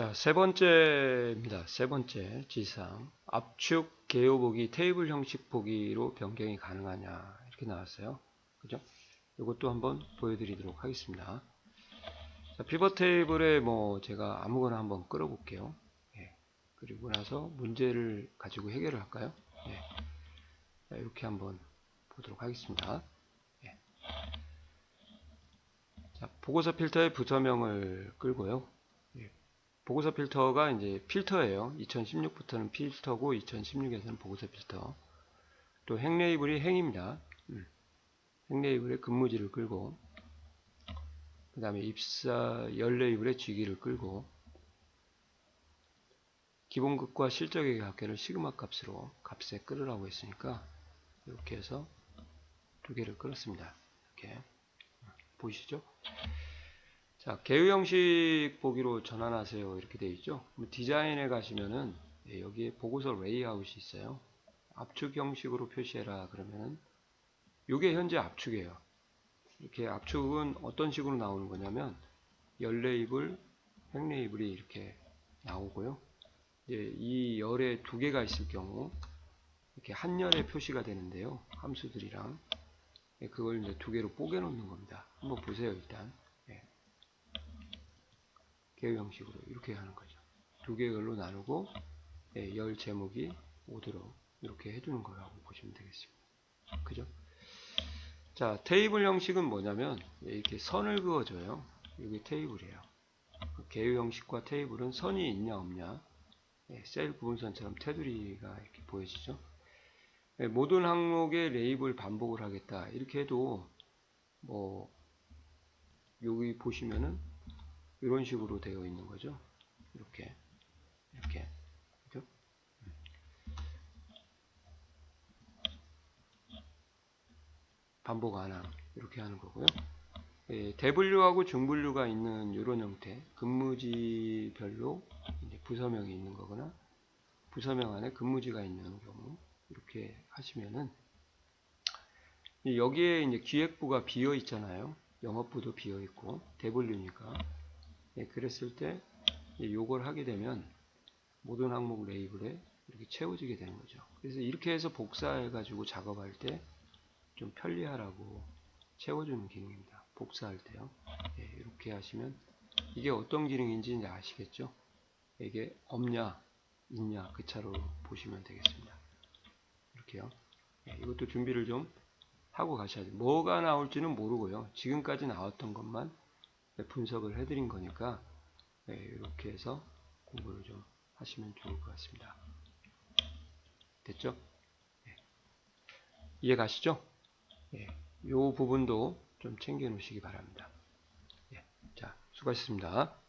자, 세 번째입니다. 세 번째 지상. 압축 개요 보기 테이블 형식 보기로 변경이 가능하냐. 이렇게 나왔어요. 그죠? 이것도 한번 보여드리도록 하겠습니다. 자, 피벗 테이블에 뭐 제가 아무거나 한번 끌어볼게요. 예. 그리고 나서 문제를 가지고 해결을 할까요? 예. 자, 이렇게 한번 보도록 하겠습니다. 예. 자, 보고서 필터의 부서명을 끌고요. 예. 보고서 필터가 이제 필터예요. 2016부터는 필터고 2016에서는 보고서 필터. 또 행 레이블이 행입니다. 음. 행 레이블의 근무지를 끌고 그 다음에 입사 열 레이블의 주기를 끌고 기본급과 실적의 합계를 시그마 값으로 값에 끌으라고 했으니까 이렇게 해서 두 개를 끌었습니다. 이렇게 보이시죠? 자, 개요 형식 보기로 전환하세요. 이렇게 되어 있죠. 디자인에 가시면은 예, 여기에 보고서 레이아웃이 있어요. 압축 형식으로 표시해라 그러면은 이게 현재 압축이에요. 이렇게 압축은 어떤 식으로 나오는 거냐면 열 레이블, 행 레이블이 이렇게 나오고요. 이제 이 열에 두 개가 있을 경우 이렇게 한 열에 표시가 되는데요. 함수들이랑 예, 그걸 이제 두 개로 뽀개 놓는 겁니다. 한번 보세요 일단. 예. 개요 형식으로 이렇게 하는 거죠. 두 개열로 나누고 예, 열 제목이 오도록 이렇게 해주는 거라고 보시면 되겠습니다. 그죠? 자, 테이블 형식은 뭐냐면 예, 이렇게 선을 그어줘요. 이게 테이블이에요. 그 개요 형식과 테이블은 선이 있냐 없냐 예, 셀 구분선처럼 테두리가 이렇게 보여지죠. 예, 모든 항목의 레이블 반복을 하겠다 이렇게 해도 뭐 여기 보시면은 이런 식으로 되어 있는 거죠. 이렇게 이렇게 그죠? 음. 반복 안 함. 이렇게 하는 거고요. 예, 대분류하고 중분류가 있는 이런 형태, 근무지별로 부서명이 있는 거거나 부서명 안에 근무지가 있는 경우 이렇게 하시면은 이 여기에 이제 기획부가 비어 있잖아요. 영업부도 비어 있고 대분류니까 예, 그랬을 때 예, 요걸 하게 되면 모든 항목 레이블에 이렇게 채워지게 되는 거죠. 그래서 이렇게 해서 복사해 가지고 작업할 때 좀 편리하라고 채워주는 기능입니다. 복사할 때요. 예, 이렇게 하시면 이게 어떤 기능인지 이제 아시겠죠? 이게 없냐, 있냐 그 차로 보시면 되겠습니다. 이렇게요. 예, 이것도 준비를 좀 하고 가셔야 돼요. 뭐가 나올지는 모르고요. 지금까지 나왔던 것만 분석을 해드린 거니까 예, 이렇게 해서 공부를 좀 하시면 좋을 것 같습니다. 됐죠? 예. 이해 가시죠? 예, 이 부분도 좀 챙겨 놓으시기 바랍니다. 예, 자, 수고하셨습니다.